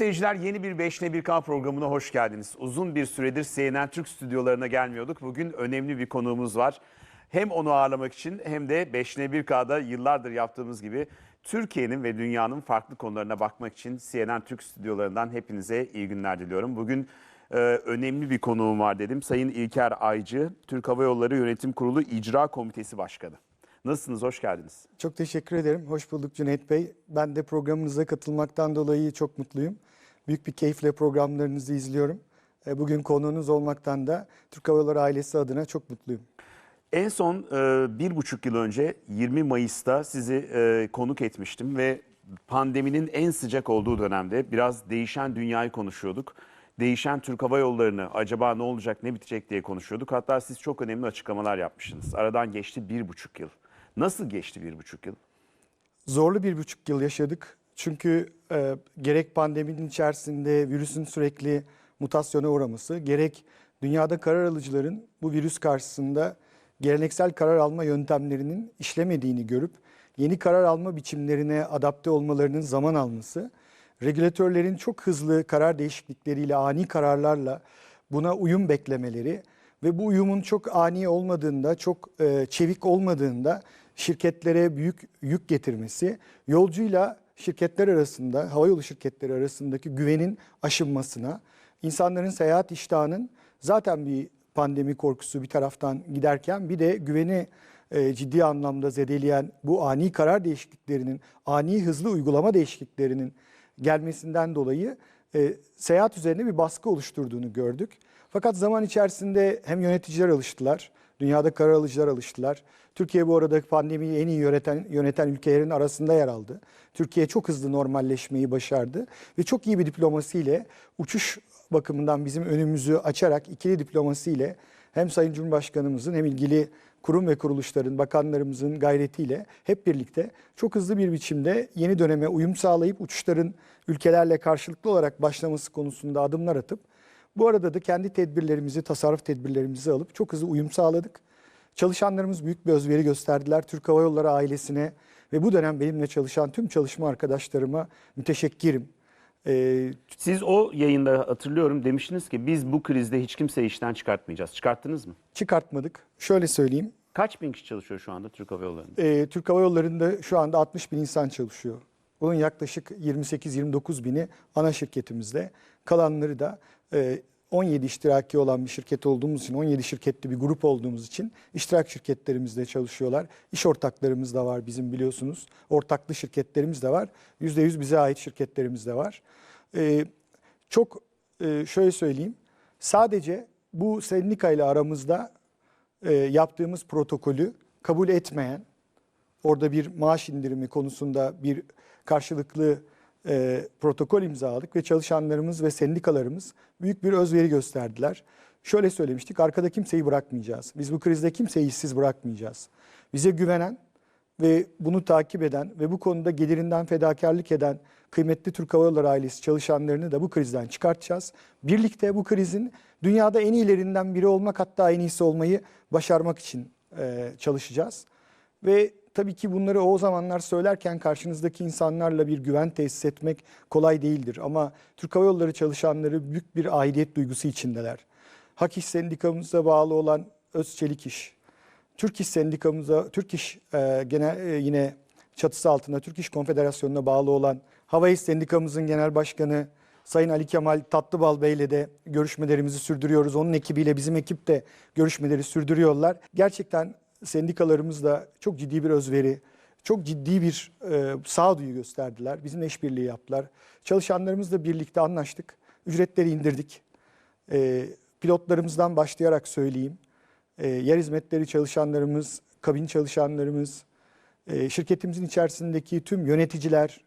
seyirciler yeni bir 5 ne 1K programına hoş geldiniz. Uzun bir süredir CNN Türk stüdyolarına gelmiyorduk. Bugün önemli bir konuğumuz var. Hem onu ağırlamak için hem de 5 ne 1K'da yıllardır yaptığımız gibi Türkiye'nin ve dünyanın farklı konularına bakmak için CNN Türk stüdyolarından hepinize iyi günler diliyorum. Bugün e, önemli bir konuğum var dedim. Sayın İlker Aycı, Türk Hava Yolları Yönetim Kurulu İcra Komitesi Başkanı. Nasılsınız? Hoş geldiniz. Çok teşekkür ederim. Hoş bulduk Cüneyt Bey. Ben de programınıza katılmaktan dolayı çok mutluyum. Büyük bir keyifle programlarınızı izliyorum. E, Bugün konuğunuz olmaktan da Türk Hava Yolları ailesi adına çok mutluyum. En son e, bir buçuk yıl önce 20 Mayıs'ta sizi e, konuk etmiştim ve pandeminin en sıcak olduğu dönemde biraz değişen dünyayı konuşuyorduk. Değişen Türk Hava Yolları'nı acaba ne olacak ne bitecek diye konuşuyorduk. Hatta siz çok önemli açıklamalar yapmışsınız. Aradan geçti bir buçuk yıl. Nasıl geçti bir buçuk yıl? Zorlu bir buçuk yıl yaşadık. Çünkü e, gerek pandeminin içerisinde virüsün sürekli mutasyona uğraması, gerek dünyada karar alıcıların bu virüs karşısında geleneksel karar alma yöntemlerinin işlemediğini görüp yeni karar alma biçimlerine adapte olmalarının zaman alması, regülatörlerin çok hızlı karar değişiklikleriyle, ani kararlarla buna uyum beklemeleri ve bu uyumun çok ani olmadığında, çok e, çevik olmadığında şirketlere büyük yük getirmesi, yolcuyla şirketler arasında, havayolu şirketleri arasındaki güvenin aşınmasına, insanların seyahat iştahının zaten bir pandemi korkusu bir taraftan giderken bir de güveni e, ciddi anlamda zedeleyen bu ani karar değişikliklerinin, ani hızlı uygulama değişikliklerinin gelmesinden dolayı e, seyahat üzerine bir baskı oluşturduğunu gördük. Fakat zaman içerisinde hem yöneticiler alıştılar, dünyada karar alıcılar alıştılar. Türkiye bu arada pandemiyi en iyi yöneten, yöneten ülkelerin arasında yer aldı. Türkiye çok hızlı normalleşmeyi başardı ve çok iyi bir diplomasiyle uçuş bakımından bizim önümüzü açarak ikili diplomasiyle hem Sayın Cumhurbaşkanımızın hem ilgili kurum ve kuruluşların, bakanlarımızın gayretiyle hep birlikte çok hızlı bir biçimde yeni döneme uyum sağlayıp uçuşların ülkelerle karşılıklı olarak başlaması konusunda adımlar atıp bu arada da kendi tedbirlerimizi, tasarruf tedbirlerimizi alıp çok hızlı uyum sağladık. Çalışanlarımız büyük bir özveri gösterdiler. Türk Hava Yolları ailesine ve bu dönem benimle çalışan tüm çalışma arkadaşlarıma müteşekkirim. Ee, Siz o yayında hatırlıyorum demiştiniz ki biz bu krizde hiç kimseyi işten çıkartmayacağız. Çıkarttınız mı? çıkartmadık. Şöyle söyleyeyim. Kaç bin kişi çalışıyor şu anda Türk Hava Yolları'nda? Ee, Türk Hava Yolları'nda şu anda 60 bin insan çalışıyor. Bunun yaklaşık 28-29 bini ana şirketimizde. Kalanları da e, 17 iştiraki olan bir şirket olduğumuz için, 17 şirketli bir grup olduğumuz için iştirak şirketlerimizde çalışıyorlar. İş ortaklarımız da var bizim biliyorsunuz. Ortaklı şirketlerimiz de var. %100 bize ait şirketlerimiz de var. Ee, çok e, şöyle söyleyeyim. Sadece bu sendika ile aramızda e, yaptığımız protokolü kabul etmeyen, orada bir maaş indirimi konusunda bir karşılıklı e, protokol imzaladık ve çalışanlarımız ve sendikalarımız büyük bir özveri gösterdiler. Şöyle söylemiştik, arkada kimseyi bırakmayacağız. Biz bu krizde kimseyi işsiz bırakmayacağız. Bize güvenen ve bunu takip eden ve bu konuda gelirinden fedakarlık eden kıymetli Türk Hava Yolları ailesi çalışanlarını da bu krizden çıkartacağız. Birlikte bu krizin dünyada en iyilerinden biri olmak hatta en iyisi olmayı başarmak için e, çalışacağız. Ve tabii ki bunları o zamanlar söylerken karşınızdaki insanlarla bir güven tesis etmek kolay değildir. Ama Türk Hava Yolları çalışanları büyük bir aidiyet duygusu içindeler. Hak İş Sendikamıza bağlı olan Özçelik İş, Türk İş Sendikamıza, Türk İş e, genel e, yine çatısı altında Türk İş Konfederasyonu'na bağlı olan Hava İş Sendikamızın Genel Başkanı Sayın Ali Kemal Tatlıbal Bey ile de görüşmelerimizi sürdürüyoruz. Onun ekibiyle bizim ekip de görüşmeleri sürdürüyorlar. Gerçekten sendikalarımız da çok ciddi bir özveri, çok ciddi bir e, sağduyu gösterdiler. Bizimle işbirliği yaptılar. Çalışanlarımızla birlikte anlaştık. Ücretleri indirdik. E, pilotlarımızdan başlayarak söyleyeyim. E, yer hizmetleri çalışanlarımız, kabin çalışanlarımız, e, şirketimizin içerisindeki tüm yöneticiler,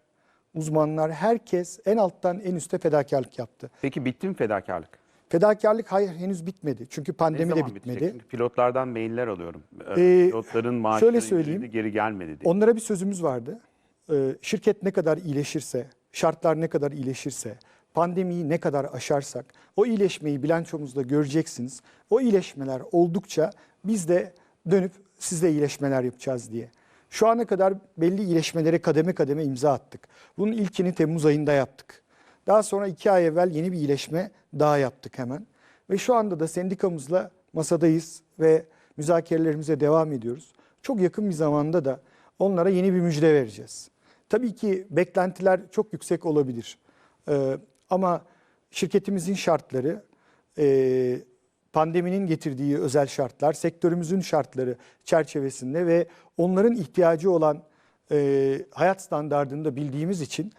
uzmanlar, herkes en alttan en üste fedakarlık yaptı. Peki bitti mi fedakarlık? Fedakarlık hayır henüz bitmedi. Çünkü Ne pandemi de zaman bitecek? bitmedi. Çünkü pilotlardan mailler alıyorum. Ee, Pilotların maaşları söyleyeyim. geri gelmedi diye. Onlara bir sözümüz vardı. Ee, şirket ne kadar iyileşirse, şartlar ne kadar iyileşirse, pandemiyi ne kadar aşarsak o iyileşmeyi bilançomuzda göreceksiniz. O iyileşmeler oldukça biz de dönüp sizde iyileşmeler yapacağız diye. Şu ana kadar belli iyileşmelere kademe kademe imza attık. Bunun ilkini Temmuz ayında yaptık. Daha sonra iki ay evvel yeni bir iyileşme daha yaptık hemen. Ve şu anda da sendikamızla masadayız ve müzakerelerimize devam ediyoruz. Çok yakın bir zamanda da onlara yeni bir müjde vereceğiz. Tabii ki beklentiler çok yüksek olabilir. Ee, ama şirketimizin şartları, e, pandeminin getirdiği özel şartlar, sektörümüzün şartları çerçevesinde ve onların ihtiyacı olan e, hayat standartını da bildiğimiz için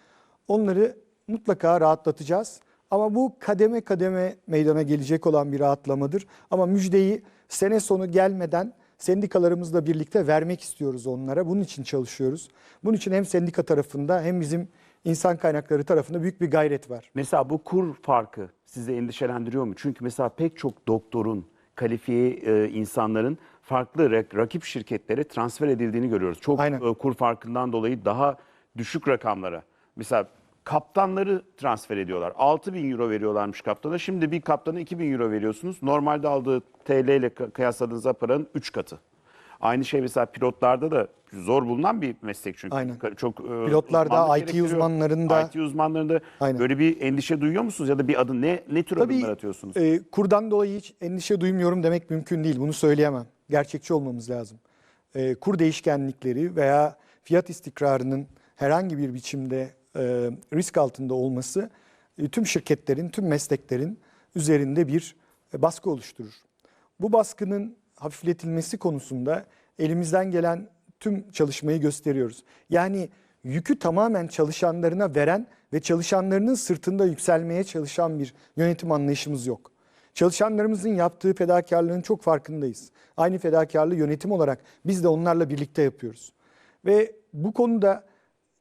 onları mutlaka rahatlatacağız. Ama bu kademe kademe meydana gelecek olan bir rahatlamadır. Ama müjdeyi sene sonu gelmeden sendikalarımızla birlikte vermek istiyoruz onlara. Bunun için çalışıyoruz. Bunun için hem sendika tarafında hem bizim insan kaynakları tarafında büyük bir gayret var. Mesela bu kur farkı sizi endişelendiriyor mu? Çünkü mesela pek çok doktorun, kalifiye e, insanların farklı rak- rakip şirketlere transfer edildiğini görüyoruz. Çok Aynen. e, kur farkından dolayı daha düşük rakamlara. Mesela kaptanları transfer ediyorlar. 6 bin euro veriyorlarmış kaptana. Şimdi bir kaptana 2 bin euro veriyorsunuz. Normalde aldığı TL ile kı- kıyasladığınızda paranın 3 katı. Aynı şey mesela pilotlarda da zor bulunan bir meslek çünkü. Aynen. Çok e, Pilotlarda, IT uzmanlarında- IT uzmanlarında Aynen. böyle bir endişe duyuyor musunuz ya da bir adı ne ne tür adımlar atıyorsunuz? e, kurdan dolayı hiç endişe duymuyorum demek mümkün değil. Bunu söyleyemem. Gerçekçi olmamız lazım. E, kur değişkenlikleri veya fiyat istikrarının herhangi bir biçimde e, risk altında olması e, tüm şirketlerin, tüm mesleklerin üzerinde bir e, baskı oluşturur. Bu baskının hafifletilmesi konusunda elimizden gelen tüm çalışmayı gösteriyoruz. Yani yükü tamamen çalışanlarına veren ve çalışanlarının sırtında yükselmeye çalışan bir yönetim anlayışımız yok. Çalışanlarımızın yaptığı fedakarlığın çok farkındayız. Aynı fedakarlığı yönetim olarak biz de onlarla birlikte yapıyoruz. Ve bu konuda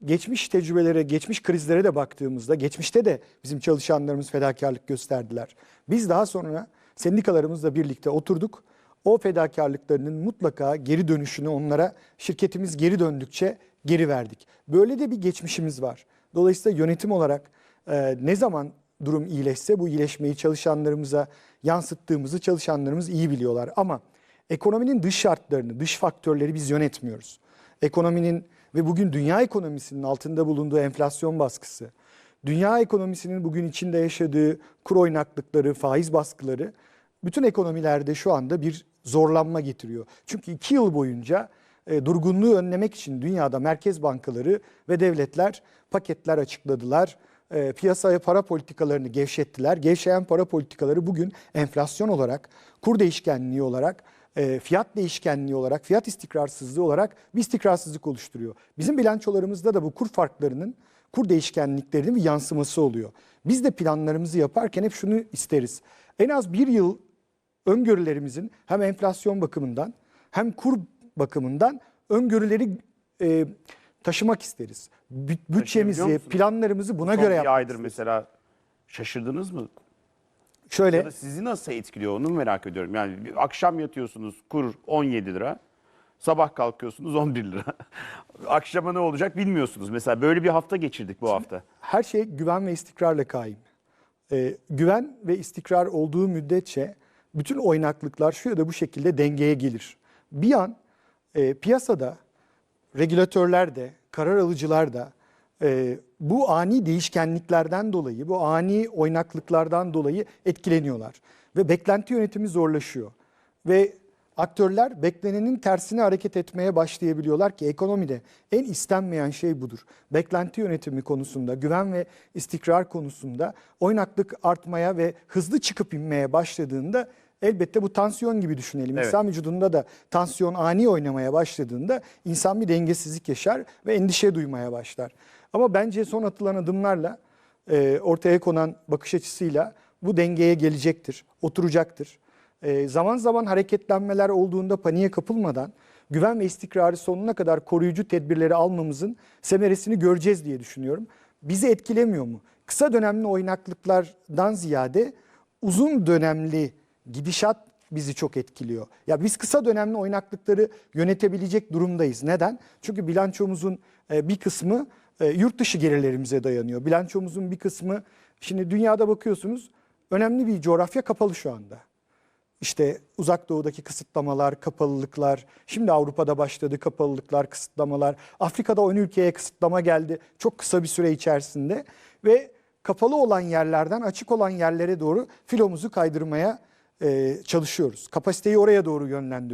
geçmiş tecrübelere, geçmiş krizlere de baktığımızda, geçmişte de bizim çalışanlarımız fedakarlık gösterdiler. Biz daha sonra sendikalarımızla birlikte oturduk. O fedakarlıklarının mutlaka geri dönüşünü onlara şirketimiz geri döndükçe geri verdik. Böyle de bir geçmişimiz var. Dolayısıyla yönetim olarak e, ne zaman durum iyileşse bu iyileşmeyi çalışanlarımıza yansıttığımızı çalışanlarımız iyi biliyorlar. Ama ekonominin dış şartlarını, dış faktörleri biz yönetmiyoruz. Ekonominin ve bugün dünya ekonomisinin altında bulunduğu enflasyon baskısı, dünya ekonomisinin bugün içinde yaşadığı kur oynaklıkları, faiz baskıları bütün ekonomilerde şu anda bir zorlanma getiriyor. Çünkü iki yıl boyunca e, durgunluğu önlemek için dünyada merkez bankaları ve devletler paketler açıkladılar. E, piyasaya para politikalarını gevşettiler. Gevşeyen para politikaları bugün enflasyon olarak, kur değişkenliği olarak, e, fiyat değişkenliği olarak, fiyat istikrarsızlığı olarak bir istikrarsızlık oluşturuyor. Bizim bilançolarımızda da bu kur farklarının, kur değişkenliklerinin bir yansıması oluyor. Biz de planlarımızı yaparken hep şunu isteriz. En az bir yıl öngörülerimizin hem enflasyon bakımından hem kur bakımından öngörüleri e, taşımak isteriz. Bü- Bütçemizi, planlarımızı buna Son göre bir yapmak aydır isteriz. mesela şaşırdınız mı? Şöyle Ya da sizi nasıl etkiliyor onu merak ediyorum. Yani akşam yatıyorsunuz kur 17 lira. Sabah kalkıyorsunuz 11 lira. Akşama ne olacak bilmiyorsunuz. Mesela böyle bir hafta geçirdik bu hafta. her şey güven ve istikrarla kaim. Ee, güven ve istikrar olduğu müddetçe bütün oynaklıklar şu ya da bu şekilde dengeye gelir. Bir an e, piyasada regülatörler de, karar alıcılar da e, bu ani değişkenliklerden dolayı, bu ani oynaklıklardan dolayı etkileniyorlar. Ve beklenti yönetimi zorlaşıyor. Ve aktörler beklenenin tersine hareket etmeye başlayabiliyorlar ki ekonomide en istenmeyen şey budur. Beklenti yönetimi konusunda, güven ve istikrar konusunda oynaklık artmaya ve hızlı çıkıp inmeye başladığında elbette bu tansiyon gibi düşünelim. Evet. İnsan vücudunda da tansiyon ani oynamaya başladığında insan bir dengesizlik yaşar ve endişe duymaya başlar. Ama bence son atılan adımlarla e, ortaya konan bakış açısıyla bu dengeye gelecektir, oturacaktır. E, zaman zaman hareketlenmeler olduğunda paniğe kapılmadan güven ve istikrarı sonuna kadar koruyucu tedbirleri almamızın semeresini göreceğiz diye düşünüyorum. Bizi etkilemiyor mu? Kısa dönemli oynaklıklardan ziyade uzun dönemli gidişat bizi çok etkiliyor. Ya biz kısa dönemli oynaklıkları yönetebilecek durumdayız. Neden? Çünkü bilançomuzun e, bir kısmı e, yurt dışı gelirlerimize dayanıyor. Bilançomuzun bir kısmı şimdi dünyada bakıyorsunuz önemli bir coğrafya kapalı şu anda. İşte uzak doğudaki kısıtlamalar, kapalılıklar, şimdi Avrupa'da başladı kapalılıklar, kısıtlamalar. Afrika'da 10 ülkeye kısıtlama geldi çok kısa bir süre içerisinde ve kapalı olan yerlerden açık olan yerlere doğru filomuzu kaydırmaya çalışıyoruz. Kapasiteyi oraya doğru yönlendiriyoruz.